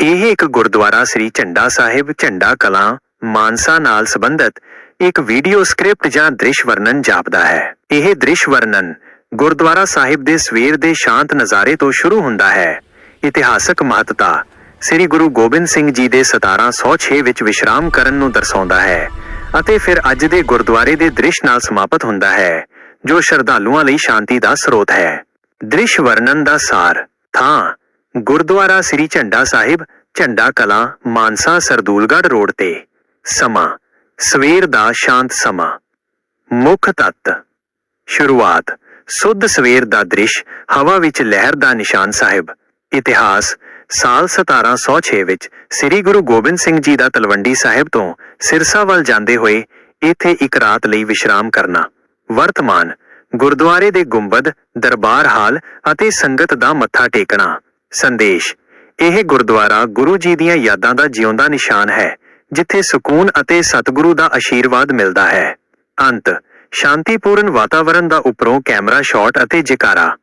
ਇਹ ਇੱਕ ਗੁਰਦੁਆਰਾ ਸ੍ਰੀ ਝੰਡਾ ਸਾਹਿਬ, ਝੰਡਾ ਕਲਾਂ, ਮਾਨਸਾ ਨਾਲ ਸੰਬੰਧਿਤ ਇੱਕ ਵੀਡੀਓ ਸਕ੍ਰਿਪਟ ਜਾਂ ਦ੍ਰਿਸ਼ ਵਰਣਨ ਜਾਪਦਾ ਹੈ। ਇਹ ਦ੍ਰਿਸ਼ ਵਰਣਨ ਗੁਰਦੁਆਰਾ ਸਾਹਿਬ ਦੇ ਸਵੇਰ ਦੇ ਸ਼ਾਂਤ ਨਜ਼ਾਰੇ ਤੋਂ ਸ਼ੁਰੂ ਹੁੰਦਾ ਹੈ। ਇਤਿਹਾਸਕ ਮਹੱਤਤਾ ਸ੍ਰੀ ਗੁਰੂ ਗੋਬਿੰਦ ਸਿੰਘ ਜੀ ਦੇ 1706 ਵਿੱਚ ਵਿਸ਼ਰਾਮ ਕਰਨ ਨੂੰ ਦਰਸਾਉਂਦਾ ਹੈ ਅਤੇ ਫਿਰ ਅੱਜ ਦੇ ਗੁਰਦੁਆਰੇ ਦੇ ਦ੍ਰਿਸ਼ ਨਾਲ ਸਮਾਪਤ ਹੁੰਦਾ ਹੈ, ਜੋ ਸ਼ਰਧਾਲੂਆਂ ਲਈ ਸ਼ਾਂਤੀ ਦਾ ਸਰੋਤ ਹੈ। ਦ੍ਰਿਸ਼ ਵਰਣਨ ਦਾ ਸਾਰ ਥਾਂ ਗੁਰਦੁਆਰਾ ਸ੍ਰੀ ਝੰਡਾ ਸਾਹਿਬ, ਝੰਡਾ ਕਲਾਂ, ਮਾਨਸਾ ਸਰਦੂਲਗੜ੍ਹ ਰੋਡ ਤੇ। ਸਮਾਂ, ਸਵੇਰ ਦਾ ਸ਼ਾਂਤ ਸਮਾਂ। ਮੁੱਖ ਤੱਤ। ਸ਼ੁਰੂਆਤ, ਸੁੱਧ ਸਵੇਰ ਦਾ ਦ੍ਰਿਸ਼, ਹਵਾ ਵਿੱਚ ਲਹਿਰ ਦਾ ਨਿਸ਼ਾਨ ਸਾਹਿਬ। ਇਤਿਹਾਸ, ਸਾਲ 1706 ਵਿੱਚ ਸ੍ਰੀ ਗੁਰੂ ਗੋਬਿੰਦ ਸਿੰਘ ਜੀ ਦਾ ਤਲਵੰਡੀ ਸਾਹਿਬ ਤੋਂ ਸਿਰਸਾ ਵੱਲ ਜਾਂਦੇ ਹੋਏ ਇੱਥੇ ਇੱਕ ਰਾਤ ਲਈ ਵਿਸ਼ਰਾਮ ਕਰਨਾ। ਵਰਤਮਾਨ, ਗੁਰਦੁਆਰੇ ਦੇ ਗੁੰਬਦ, ਦਰਬਾਰ ਹਾਲ ਅਤੇ ਸੰਗਤ ਦਾ ਮੱਥਾ ਟੇਕਣਾ। ਸੰਦੇਸ਼। ਇਹ ਗੁਰਦੁਆਰਾ ਗੁਰੂ ਜੀ ਦੀਆਂ ਯਾਦਾਂ ਦਾ ਜਿਉਂਦਾ ਨਿਸ਼ਾਨ ਹੈ, ਜਿੱਥੇ ਸਕੂਨ ਅਤੇ ਸਤਿਗੁਰੂ ਦਾ ਆਸ਼ੀਰਵਾਦ ਮਿਲਦਾ ਹੈ। ਅੰਤ। ਸ਼ਾਂਤੀਪੂਰਨ ਵਾਤਾਵਰਣ ਦਾ ਉੱਪਰੋਂ ਕੈਮਰਾ ਸ਼ਾਟ ਅਤੇ ਜੈਕਾਰਾ।